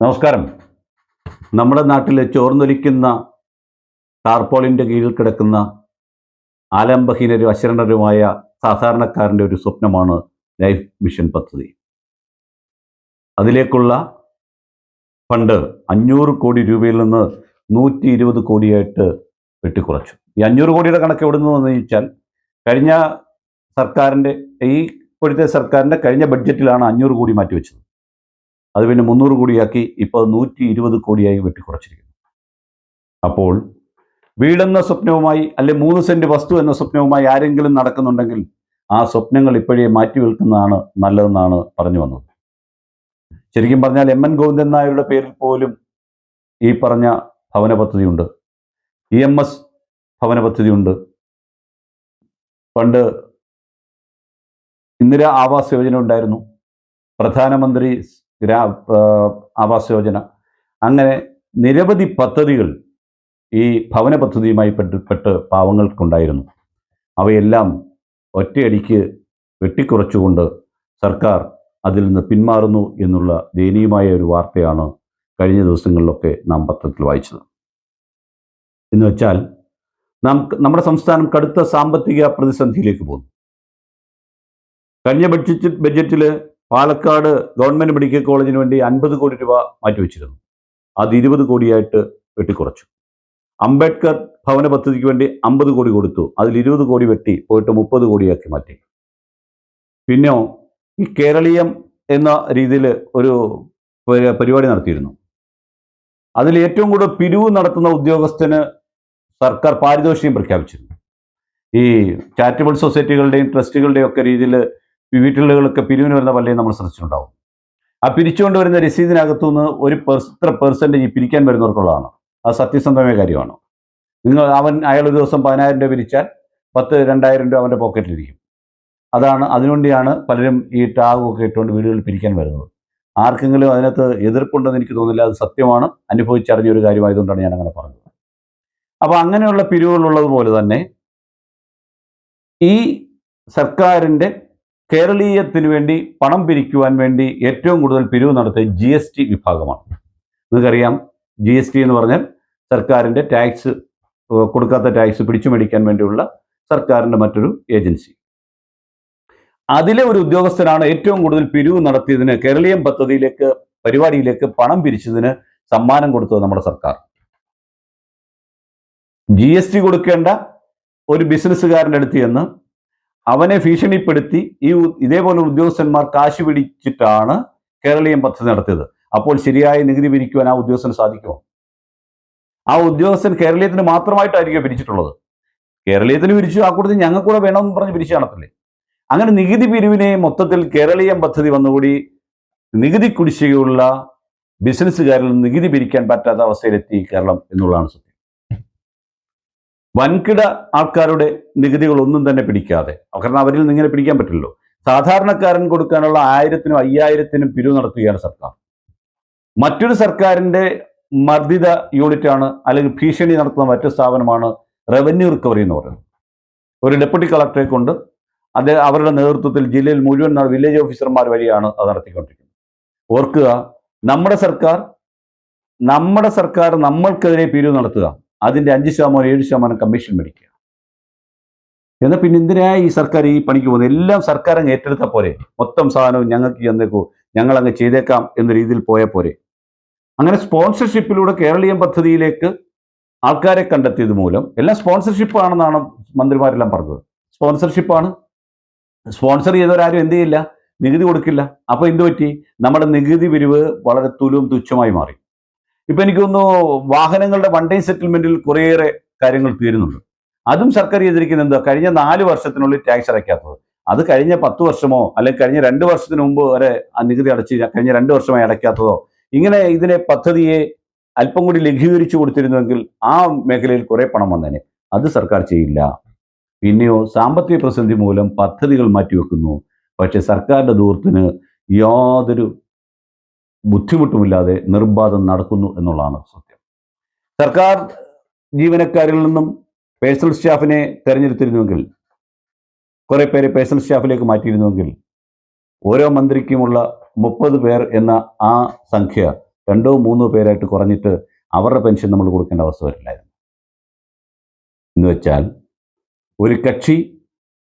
നമസ്കാരം. നമ്മുടെ നാട്ടിൽ ചോർന്നൊലിക്കുന്ന ടാർപോളിന്റെ കീഴിൽ കിടക്കുന്ന ആലംബഹീനരും അശരണരുമായ സാധാരണക്കാരന്റെ ഒരു സ്വപ്നമാണ് ലൈഫ് മിഷൻ പദ്ധതി. അതിലേക്കുള്ള ഫണ്ട് അഞ്ഞൂറ് കോടി രൂപയിൽ നിന്ന് നൂറ്റി ഇരുപത് കോടിയായിട്ട് വെട്ടിക്കുറച്ചു. ഈ അഞ്ഞൂറ് കോടിയുടെ കണക്ക് എവിടെ നിന്ന് വന്നു ചോദിച്ചാൽ കഴിഞ്ഞ സർക്കാരിന്റെ ഈ ഇപ്പോഴത്തെ സർക്കാരിന്റെ കഴിഞ്ഞ ബഡ്ജറ്റിലാണ് അഞ്ഞൂറ് കോടി മാറ്റിവെച്ചത്. അത് പിന്നെ മുന്നൂറ് കോടിയാക്കി ഇപ്പോൾ നൂറ്റി ഇരുപത് കോടിയായി വെട്ടിക്കുറച്ചിരിക്കുന്നു. അപ്പോൾ വീടെന്ന സ്വപ്നവുമായി അല്ലെ മൂന്ന് സെന്റ് വസ്തു എന്ന സ്വപ്നവുമായി ആരെങ്കിലും നടക്കുന്നുണ്ടെങ്കിൽ ആ സ്വപ്നങ്ങൾ ഇപ്പോഴേ മാറ്റി വിൽക്കുന്നതാണ് നല്ലതെന്നാണ് പറഞ്ഞു വന്നത്. ശരിക്കും പറഞ്ഞാൽ എം എൻ ഗോവിന്ദൻ നായരുടെ പേരിൽ പോലും ഈ പറഞ്ഞ ഭവന പദ്ധതിയുണ്ട് ഇ എം എസ് ഭവന പദ്ധതിയുണ്ട് പണ്ട് ഇന്ദിരാ ആവാസ് യോജന ഉണ്ടായിരുന്നു. പ്രധാനമന്ത്രി ഗ്രാ ആവാസ യോജന. അങ്ങനെ നിരവധി പദ്ധതികൾ ഈ ഭവന പദ്ധതിയുമായി ബന്ധപ്പെട്ട് പാവങ്ങൾക്കുണ്ടായിരുന്നു. അവയെല്ലാം ഒറ്റയടിക്ക് വെട്ടിക്കുറച്ചുകൊണ്ട് സർക്കാർ അതിൽ നിന്ന് പിന്മാറുന്നു എന്നുള്ള ദയനീയമായ ഒരു വാർത്തയാണ് കഴിഞ്ഞ ദിവസങ്ങളിലൊക്കെ നാം പത്രത്തിൽ വായിച്ചത്. എന്ന് വെച്ചാൽ നാം നമ്മുടെ സംസ്ഥാനം കടുത്ത സാമ്പത്തിക പ്രതിസന്ധിയിലേക്ക് പോകുന്നു. കഴിഞ്ഞ ബഡ്ജറ്റ് ബഡ്ജറ്റിൽ പാലക്കാട് ഗവൺമെന്റ് മെഡിക്കൽ കോളേജിന് വേണ്ടി അൻപത് കോടി രൂപ മാറ്റിവെച്ചിരുന്നു. അത് ഇരുപത് കോടിയായിട്ട് വെട്ടിക്കുറച്ചു. അംബേദ്കർ ഭവന പദ്ധതിക്ക് വേണ്ടി അമ്പത് കോടി കൊടുത്തു. അതിൽ ഇരുപത് കോടി വെട്ടി പോയിട്ട് മുപ്പത് കോടിയാക്കി മാറ്റി. പിന്നെ ഈ കേരളീയം എന്ന രീതിയിൽ ഒരു പരിപാടി നടത്തിയിരുന്നു. അതിൽ ഏറ്റവും കൂടുതൽ പിരിവ് നടത്തുന്ന ഉദ്യോഗസ്ഥന് സർക്കാർ പാരിതോഷികം പ്രഖ്യാപിച്ചിരുന്നു. ഈ ചാരിറ്റബിൾ സൊസൈറ്റികളുടെയും ട്രസ്റ്റുകളുടെയും ഒക്കെ രീതിയിൽ വീട്ടിലുകളൊക്കെ പിരിവിന് വരുന്ന പലരെയും നമ്മൾ ശ്രദ്ധിച്ചിട്ടുണ്ടാവും. ആ പിരിച്ചുകൊണ്ട് വരുന്ന രസീതിനകത്തുനിന്ന് ഒരു പെർസ് ഇത്ര പെർസെന്റേജ് പിരിക്കാൻ വരുന്നവർക്കുള്ളതാണ്. അത് സത്യസന്ധമായ കാര്യമാണ്. നിങ്ങൾ അവൻ അയാൾ ഒരു ദിവസം പതിനായിരം രൂപ പിരിച്ചാൽ പത്ത് രണ്ടായിരം രൂപ അവന്റെ പോക്കറ്റിലിരിക്കും. അതാണ് അതിനുവേണ്ടിയാണ് പലരും ഈ ടാഗൊക്കെ ഇട്ടുകൊണ്ട് വീടുകളിൽ പിരിക്കാൻ വരുന്നത്. ആർക്കെങ്കിലും അതിനകത്ത് എതിർപ്പുണ്ടെന്ന് എനിക്ക് തോന്നുന്നില്ല അത് സത്യമാണ്. അനുഭവിച്ചറിഞ്ഞ ഒരു കാര്യമായതുകൊണ്ടാണ് ഞാൻ അങ്ങനെ പറഞ്ഞത്. അപ്പോൾ അങ്ങനെയുള്ള പിരിവുകളുള്ളത് പോലെ തന്നെ ഈ സർക്കാരിന്റെ കേരളീയത്തിന് വേണ്ടി പണം പിരിക്കുവാൻ വേണ്ടി ഏറ്റവും കൂടുതൽ പിരിവ് നടത്തിയ ജി എസ് ടി വിഭാഗമാണ്. നിങ്ങൾക്കറിയാം ജി എസ് ടി എന്ന് പറഞ്ഞാൽ സർക്കാരിന്റെ ടാക്സ് കൊടുക്കാത്ത ടാക്സ് പിടിച്ചു മേടിക്കാൻ വേണ്ടിയുള്ള സർക്കാരിന്റെ മറ്റൊരു ഏജൻസി അതിലെ ഒരു ഉദ്യോഗസ്ഥനാണ് ഏറ്റവും കൂടുതൽ പിരിവ് നടത്തിയതിന് കേരളീയം പദ്ധതിയിലേക്ക് പരിപാടിയിലേക്ക് പണം പിരിച്ചതിന് സമ്മാനം കൊടുത്തത് നമ്മുടെ സർക്കാർ. ജി എസ് ടി കൊടുക്കേണ്ട ഒരു ബിസിനസ്സുകാരന്റെ അടുത്ത് ചെന്ന് അവനെ ഭീഷണിപ്പെടുത്തി ഈ ഇതേപോലെ ഉദ്യോഗസ്ഥന്മാർ കാശ് പിടിച്ചിട്ടാണ് കേരളീയം പദ്ധതി നടത്തിയത്. അപ്പോൾ ശരിയായ നികുതി പിരിക്കുവാൻ ആ ഉദ്യോഗസ്ഥന് സാധിക്കുമോ? ആ ഉദ്യോഗസ്ഥൻ കേരളീയത്തിന് മാത്രമായിട്ടായിരിക്കും പിരിച്ചിട്ടുള്ളത്? കേരളീയത്തിന് പിരിച്ചു ആ കൂട്ടത്തിൽ ഞങ്ങൾക്ക് കൂടെ വേണമെന്ന് പറഞ്ഞ് പിരിച്ചു കാണത്തില്ലേ? അങ്ങനെ നികുതി പിരിവിനെ മൊത്തത്തിൽ കേരളീയം പദ്ധതി വന്നുകൂടി നികുതി കുടിശ്ശികയുള്ള ബിസിനസ്സുകാരിൽ നികുതി പിരിക്കാൻ പറ്റാത്ത അവസ്ഥയിലെത്തി കേരളം എന്നുള്ളതാണ് സത്യം. വൻകിട ആൾക്കാരുടെ നികുതികളൊന്നും തന്നെ പിടിക്കാതെ കാരണം അവരിൽ നിന്ന് ഇങ്ങനെ പിടിക്കാൻ പറ്റില്ലല്ലോ. സാധാരണക്കാരൻ കൊടുക്കാനുള്ള ആയിരത്തിനും അയ്യായിരത്തിനും പിരിവ് നടത്തുകയാണ് സർക്കാർ. മറ്റൊരു സർക്കാരിന്റെ മർദ്ദിത യൂണിറ്റാണ് അല്ലെങ്കിൽ ഭീഷണി നടത്തുന്ന മറ്റു സ്ഥാപനമാണ് റവന്യൂ റിക്കവറി എന്ന് പറയുന്നത്. ഒരു ഡെപ്യൂട്ടി കളക്ടറെ കൊണ്ട് അത് അവരുടെ നേതൃത്വത്തിൽ ജില്ലയിൽ മുഴുവൻ വില്ലേജ് ഓഫീസർമാർ വഴിയാണ് അത് നടത്തിക്കൊണ്ടിരിക്കുന്നത്. ഓർക്കുക നമ്മുടെ സർക്കാർ നമ്മുടെ സർക്കാർ നമ്മൾക്കെതിരെ പിരിവ് നടത്തുക. അതിന്റെ അഞ്ച് ശതമാനം ഏഴ് ശതമാനം കമ്മീഷൻ മേടിക്കുക. എന്നാൽ പിന്നെ എന്തിനാ ഈ സർക്കാർ ഈ പണിക്ക് പോകുന്നത്? എല്ലാം സർക്കാർ അങ്ങ് ഏറ്റെടുത്ത പോരെ. മൊത്തം സാധനവും ഞങ്ങൾക്ക് ചെന്നേക്കൂ ഞങ്ങൾ അങ്ങ് ചെയ്തേക്കാം എന്ന രീതിയിൽ പോയ പോരെ. അങ്ങനെ സ്പോൺസർഷിപ്പിലൂടെ കേരളീയം പദ്ധതിയിലേക്ക് ആൾക്കാരെ കണ്ടെത്തിയത് മൂലം എല്ലാം സ്പോൺസർഷിപ്പ് ആണെന്നാണ് മന്ത്രിമാരെല്ലാം പറഞ്ഞത്. സ്പോൺസർഷിപ്പാണ് സ്പോൺസർ ചെയ്തവരാരും എന്ത് ചെയ്യില്ല? നികുതി കൊടുക്കില്ല. അപ്പോൾ എന്ത് പറ്റി നമ്മുടെ നികുതി പിരിവ് വളരെ തുലും തുച്ഛമായി മാറി. ഇപ്പൊ തോന്നുന്നു വാഹനങ്ങളുടെ വൺ ടൈം സെറ്റിൽമെന്റിൽ കുറേയേറെ കാര്യങ്ങൾ തീരുന്നുണ്ട്. അതും സർക്കാർ ചെയ്തിരിക്കുന്നത് എന്താ? കഴിഞ്ഞ നാല് വർഷത്തിനുള്ളിൽ ടാക്സ് അടയ്ക്കാത്തത്. അത് കഴിഞ്ഞ പത്ത് വർഷമോ അല്ലെങ്കിൽ കഴിഞ്ഞ രണ്ട് വർഷത്തിന് മുമ്പ് വരെ നികുതി അടച്ച് കഴിഞ്ഞ രണ്ട് വർഷമായി അടയ്ക്കാത്തതോ ഇങ്ങനെ ഇതിനെ പദ്ധതിയെ അല്പം കൂടി ലഘൂകരിച്ചു കൊടുത്തിരുന്നുവെങ്കിൽ ആ മേഖലയിൽ കുറെ പണം വന്നേനെ. അത് സർക്കാർ ചെയ്യില്ല. പിന്നെയോ സാമ്പത്തിക പ്രതിസന്ധി മൂലം പദ്ധതികൾ മാറ്റിവെക്കുന്നു. പക്ഷെ സർക്കാരിന്റെ ദൂരത്തിന് യാതൊരു ബുദ്ധിമുട്ടുമില്ലാതെ നിർബാധം നടക്കുന്നു എന്നുള്ളതാണ് സത്യം. സർക്കാർ ജീവനക്കാരിൽ നിന്നും പേഴ്സണൽ സ്റ്റാഫിനെ തെരഞ്ഞെടുത്തിരുന്നുവെങ്കിൽ കുറേ പേരെ പേഴ്സണൽ സ്റ്റാഫിലേക്ക് മാറ്റിയിരുന്നുവെങ്കിൽ ഓരോ മന്ത്രിക്കുമുള്ള മുപ്പത് പേർ എന്ന ആ സംഖ്യ രണ്ടോ മൂന്നോ പേരായിട്ട് കുറഞ്ഞിട്ട് അവരുടെ പെൻഷൻ നമ്മൾ കൊടുക്കേണ്ട അവസ്ഥ വരില്ലായിരുന്നു. എന്ന് വെച്ചാൽ ഒരു കക്ഷി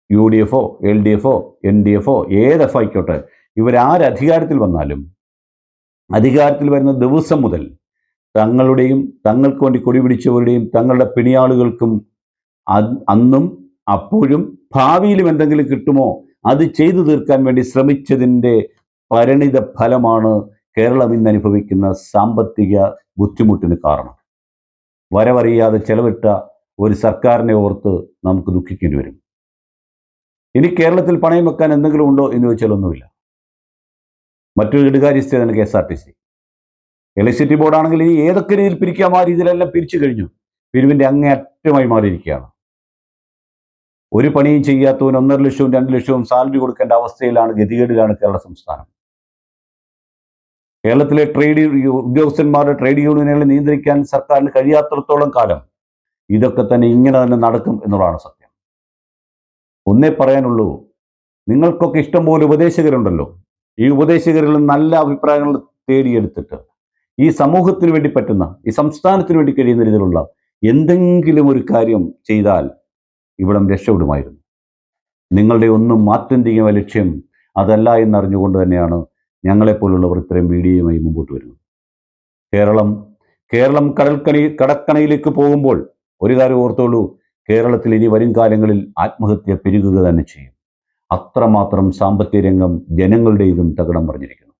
യു ഡി എഫോ എൽ ഡി എഫോ എൻ ഡി എഫോ ഏത് എഫ് ആയിക്കോട്ടെ ഇവരാരധികാരത്തിൽ വന്നാലും അധികാരത്തിൽ വരുന്ന ദിവസം മുതൽ തങ്ങളുടെയും തങ്ങൾക്ക് വേണ്ടി കൊടിപിടിച്ചവരുടെയും തങ്ങളുടെ പിണിയാളുകൾക്കും അന്നും അപ്പോഴും ഭാവിയിലും എന്തെങ്കിലും കിട്ടുമോ? അത് ചെയ്തു തീർക്കാൻ വേണ്ടി ശ്രമിച്ചതിന്റെ പരിണിത ഫലമാണ് കേരളം ഇന്ന് അനുഭവിക്കുന്ന സാമ്പത്തിക ബുദ്ധിമുട്ടിന് കാരണം. വരവറിയാതെ ചെലവിട്ട ഒരു സർക്കാരിനെ ഓർത്ത് നമുക്ക് ദുഃഖിക്കേണ്ടി വരും. ഇനി കേരളത്തിൽ പണയം വെക്കാൻ എന്തെങ്കിലും ഉണ്ടോ എന്ന് ചോദിച്ചാൽ ഒന്നുമില്ല. മറ്റൊരു ഇടുകാര്യസ്ഥയാണ് K S R T C. Electricity ബോർഡാണെങ്കിൽ ഇനി ഏതൊക്കെ രീതിയിൽ പിരിക്കാം ആ രീതിയിലെല്ലാം പിരിച്ചു കഴിഞ്ഞു. പിരിവിന്റെ അങ്ങേയറ്റമായി മാറിയിരിക്കുകയാണ്. ഒരു പണിയും ചെയ്യാത്തവന് ഒന്നര ലക്ഷവും രണ്ട് ലക്ഷവും സാലറി കൊടുക്കേണ്ട അവസ്ഥയിലാണ് ഗതികേടിലാണ് കേരള സംസ്ഥാനം. കേരളത്തിലെ ട്രേഡ് ഉദ്യോഗസ്ഥന്മാരുടെ ട്രേഡ് യൂണിയനുകളെ നിയന്ത്രിക്കാൻ സർക്കാരിന് കഴിയാത്തിടത്തോളം കാലം ഇതൊക്കെ തന്നെ ഇങ്ങനെ തന്നെ നടക്കും എന്നുള്ളതാണ് സത്യം. ഒന്നേ പറയാനുള്ളൂ നിങ്ങൾക്കൊക്കെ ഇഷ്ടംപോലെ ഉപദേശകരുണ്ടല്ലോ. ഈ ഉപദേശകരിൽ നല്ല അഭിപ്രായങ്ങൾ തേടിയെടുത്തിട്ട് ഈ സമൂഹത്തിന് വേണ്ടി പറ്റുന്ന ഈ സംസ്ഥാനത്തിന് വേണ്ടി കഴിയുന്ന രീതിയിലുള്ള എന്തെങ്കിലും ഒരു കാര്യം ചെയ്താൽ ഇവിടം രക്ഷപ്പെടുമായിരുന്നു. നിങ്ങളുടെ ഒന്നും ആത്യന്തികമായ ലക്ഷ്യം അതല്ല എന്നറിഞ്ഞുകൊണ്ട് തന്നെയാണ് ഞങ്ങളെപ്പോലുള്ളവർ ഇത്രയും വീഡിയോയുമായി മുമ്പോട്ട് വരുന്നത്. കേരളം കേരളം കടൽക്കണി കടക്കണയിലേക്ക് പോകുമ്പോൾ ഒരു കാര്യം ഓർത്തോളൂ കേരളത്തിൽ ഇനി വരും കാലങ്ങളിൽ ആത്മഹത്യ പെരുകുക തന്നെ ചെയ്യും. അത്രമാത്രം സാമ്പത്തിക രംഗം ജനങ്ങളുടെ ഇതും തകിടം പറഞ്ഞിരിക്കുന്നു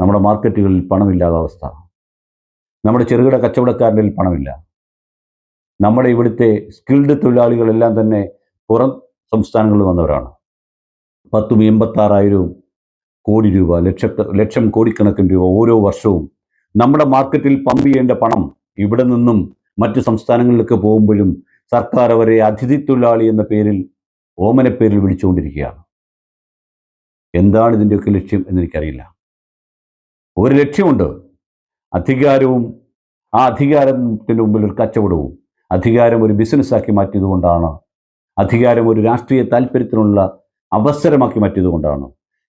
നമ്മുടെ മാർക്കറ്റുകളിൽ പണമില്ലാത്ത അവസ്ഥ. നമ്മുടെ ചെറുകിട കച്ചവടക്കാരിൽ പണമില്ല. നമ്മുടെ ഇവിടുത്തെ സ്കിൽഡ് തൊഴിലാളികളെല്ലാം തന്നെ പുറം സംസ്ഥാനങ്ങളിൽ വന്നവരാണ്. പത്തും എൺപത്താറായിരവും കോടി രൂപ ലക്ഷ ലക്ഷം കോടിക്കണക്കിന് രൂപ ഓരോ വർഷവും നമ്മുടെ മാർക്കറ്റിൽ പമ്പ് ചെയ്യേണ്ട പണം ഇവിടെ നിന്നും മറ്റു സംസ്ഥാനങ്ങളിലേക്ക് പോകുമ്പോഴും സർക്കാർ അവരെ അതിഥി തൊഴിലാളി എന്ന പേരിൽ ഓമനപ്പേരിൽ വിളിച്ചുകൊണ്ടിരിക്കുകയാണ്. എന്താണ് ഇതിന്റെയൊക്കെ ലക്ഷ്യം എന്നെനിക്കറിയില്ല ഒരു ലക്ഷ്യമുണ്ട്. അധികാരവും ആ അധികാരത്തിന്റെ മുമ്പിൽ ഒരു കച്ചവടവും അധികാരം ഒരു ബിസിനസ്സാക്കി മാറ്റിയതുകൊണ്ടാണ് അധികാരം ഒരു രാഷ്ട്രീയ താല്പര്യത്തിനുള്ള അവസരമാക്കി മാറ്റിയതുകൊണ്ടാണ്.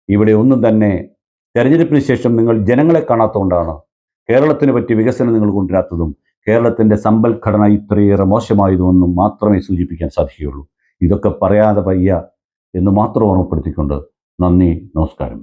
ഇവിടെ ഒന്നും തന്നെ തെരഞ്ഞെടുപ്പിന് ശേഷം നിങ്ങൾ ജനങ്ങളെ കാണാത്തതുകൊണ്ടാണ് കേരളത്തിന് പറ്റിയ വികസനം നിങ്ങൾ കൊണ്ടുവരാത്തതും കേരളത്തിന്റെ സമ്പൽഘടന ഇത്രയേറെ മോശമായതുമെന്നും മാത്രമേ സൂചിപ്പിക്കാൻ സാധിക്കുകയുള്ളൂ. ഇതൊക്കെ പറയാതെ വയ്യ എന്ന് മാത്രം ഓർമ്മപ്പെടുത്തിക്കൊണ്ട് നന്ദി നമസ്കാരം.